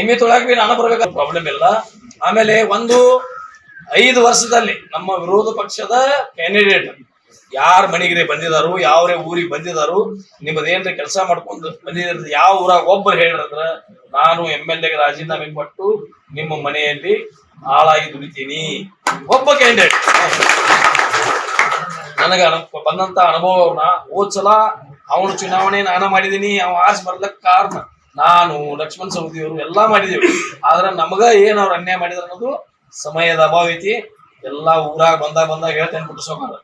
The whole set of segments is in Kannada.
ನಿಯಮಿತವಾಗಿ ಬಿ ನಾನು ಬರ್ಬೇಕು ಪ್ರಾಬ್ಲಮ್ ಇಲ್ಲ. ಆಮೇಲೆ ಒಂದು ಐದು ವರ್ಷದಲ್ಲಿ ನಮ್ಮ ವಿರೋಧ ಪಕ್ಷದ ಕ್ಯಾಂಡಿಡೇಟ್ ಯಾರ ಮನೆಗೆ ಬಂದಿದಾರು ಯಾವ್ರೇ ಊರಿಗೆ ಬಂದಿದಾರು, ನಿಮ್ಮದೇನ್ರಿ ಕೆಲಸ ಮಾಡ್ಕೊಂಡು ಬಂದಿದ್ರ, ಯಾವ ಊರಾಗ ಒಬ್ಬರು ಹೇಳಿದ್ರ ನಾನು ಎಂ ಎಲ್ ಎಗೆ ರಾಜೀನಾಮೆ ಕೊಟ್ಟು ನಿಮ್ಮ ಮನೆಯಲ್ಲಿ ಹಾಳಾಗಿ ದುಡಿತೀನಿ. ಒಬ್ಬ ಕ್ಯಾಂಡಿಡೇಟ್ ನನಗ ಬಂದಂತ ಅನುಭವ ಹೋದ್ ಸಲ ಅವನು ಚುನಾವಣೆ ನಾನ ಮಾಡಿದೀನಿ ಅವ ಆಸ್ ಬರ್ಲಕ್ ಕಾರಣ. ನಾನು ಲಕ್ಷ್ಮಣ್ ಸವದಿಯವರು ಎಲ್ಲಾ ಮಾಡಿದೀವಿ. ಆದ್ರೆ ನಮಗ ಏನ್ ಅವ್ರ ಅನ್ಯಾಯ ಮಾಡಿದ್ರ ಅನ್ನೋದು ಸಮಯದ ಅಭಾವ ಐತಿ. ಎಲ್ಲಾ ಊರಾಗ ಬಂದಾಗ ಬಂದಾಗ ಹೇಳ್ತೇನೆ ಬಿಟ್ಟಿಸೋಕಾರ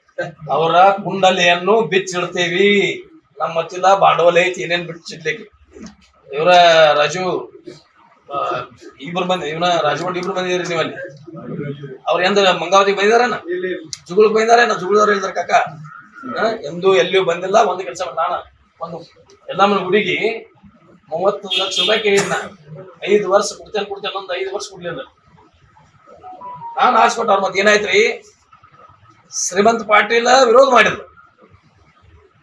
ಅವರ ಕುಂಡಲಿಯನ್ನು ಬಿಚ್ಚಿಡ್ತೇವಿ. ನಮ್ಮ ಚಿಲ್ಲ ಬಾಂಡವಲ್ ಐತಿ, ಏನೇನ್ ಬಿಚ್ಚಿಡ್ಲಿಕ್ಕೆ. ಇವರ ರಾಜು ಇಬ್ರು ಬಂದ, ಇವನ ರಾಜಗೊಂಡ್ ಇಬ್ರು ಬಂದಿದ್ರಿ ನೀವಲ್ಲಿ. ಅವ್ರ ಎಂದ ಮಂಗಾವತಿಗೆ ಬಂದಿದಾರೇನ ಜುಗುಳಕ್ ಬಂದಿದಾರೇನ ಜುಗುಳದವ್ರು ಹೇಳಿದ್ರ ಕಾಕ. ಎಂದೂ ಎಲ್ಲಿಯೂ ಬಂದಿಲ್ಲ, ಒಂದು ಕೆಲಸ ನಾನ ಒಂದು ಎಲ್ಲಮ್ಮನ ಗುಡಿಗೆ ಮೂವತ್ತು ಲಕ್ಷ ರೂಪಾಯಿ ಕೇಳಿದ್ನ. ಐದು ವರ್ಷ ಕೊಡ್ತೇನೆ ಕೊಡ್ತೇನೆ ಒಂದು ಐದು ವರ್ಷ ಕೊಡ್ಲಿಲ್ಲ ನಾನು ಆಸ್ಕೊಟ್ಟ ಅವ್ರ ಮತ್ತೆ ಏನಾಯ್ತ್ರಿ? ಶ್ರೀಮಂತ್ ಪಾಟೀಲ್ ವಿರೋಧ ಮಾಡಿದ್ರು.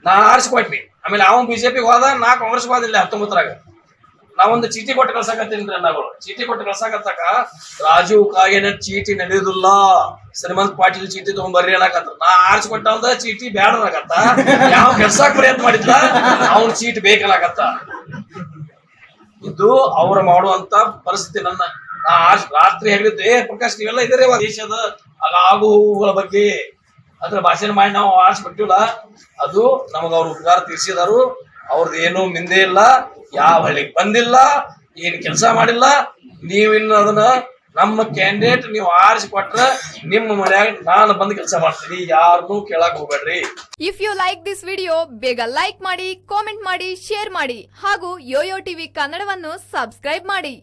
ನಾ ಆರಿಸ್ಕೊಟ್ನಿ ಆಮೇಲೆ ಅವನ್ ಬಿಜೆಪಿಗೆ ಹೋದ, ನಾ ಕಾಂಗ್ರೆಸ್ ಹೋದಿಲ್ಲ ಹತ್ತೊಂಬತ್ತರಾಗ. ನಾವೊಂದು ಚೀಟಿ ಕೊಟ್ಟು ಕಳ್ಸಾಕತ್ತೀನಿ ಅಣ್ಣಗಳು ಚೀಟಿ ಕೊಟ್ಟು ಕಳ್ಸಾಕತ್ತಾಕ ರಾಜೀವ್ ಕಾಗೇನ ಚೀಟಿ ನಡೆಯುದಿಲ್ಲ ಶ್ರೀಮಂತ್ ಪಾಟೀಲ್ ಚೀಟಿ ತಗೊಂಡ್ಬರ್ರಿ ಅನ್ನಕತ್ತ ನಾ ಆರಿಸ್ಕೊಟ್ಟ ಅಂದ ಚೀಟಿ ಬ್ಯಾಡ ಯಾವ ಕೆಲ್ಸಾಕ್ ಪ್ರಯತ್ನ ಮಾಡಿದ್ಲ, ಅವ್ನ ಚೀಟಿ ಬೇಕನ್ನಕತ್ತ. ಇದು ಅವ್ರ ಮಾಡುವಂತ ಪರಿಸ್ಥಿತಿ ನನ್ನ. ರಾತ್ರಿ ಹೇಳಿದ್ದೆ ಪ್ರಕಾಶ್, ನೀವೆಲ್ಲ ಇದ್ದಾರೆ ದೇಶದ ಆಗು ಹೂಗಳ ಬಗ್ಗೆ. ಅದ್ರ ಭಾಷಣ ಮಾಡಿ ನಾವು ಆರಿಸ್ಬಿಟ್ಟಿಲ್ಲ ಅದು ನಮಗ ಅವ್ರ ಉಪಕಾರ ತೀರ್ಸಿದಾರು. ಅವ್ರದ್ದು ಏನು ಮಿಂದೆ ಇಲ್ಲ, ಯಾವ ಹಳ್ಳಿಗೆ ಬಂದಿಲ್ಲ, ಏನ್ ಕೆಲಸ ಮಾಡಿಲ್ಲ ನೀವಿನ್ನು ಅದನ್ನ ನಮ್ಮ ಕ್ಯಾಂಡಿಡೇಟ್ ನೀವು ಆರಿಸಿ ಕೊಟ್ರ ನಿಮ್ಮ ಮನ್ಯಾಗ ನಾನು ಬಂದು ಕೆಲಸ ಮಾಡ್ತೀನಿ. ಯಾರನ್ನೂ ಕೇಳಕ್ ಹೋಗ್ಬೇಡ್ರಿ. If you like this video ಬೇಗ ಲೈಕ್ ಮಾಡಿ ಕಾಮೆಂಟ್ ಮಾಡಿ ಶೇರ್ ಮಾಡಿ ಹಾಗೂ ಯೋಯೋ ಟಿವಿ ಕನ್ನಡವನ್ನು ಸಬ್ಸ್ಕ್ರೈಬ್ ಮಾಡಿ.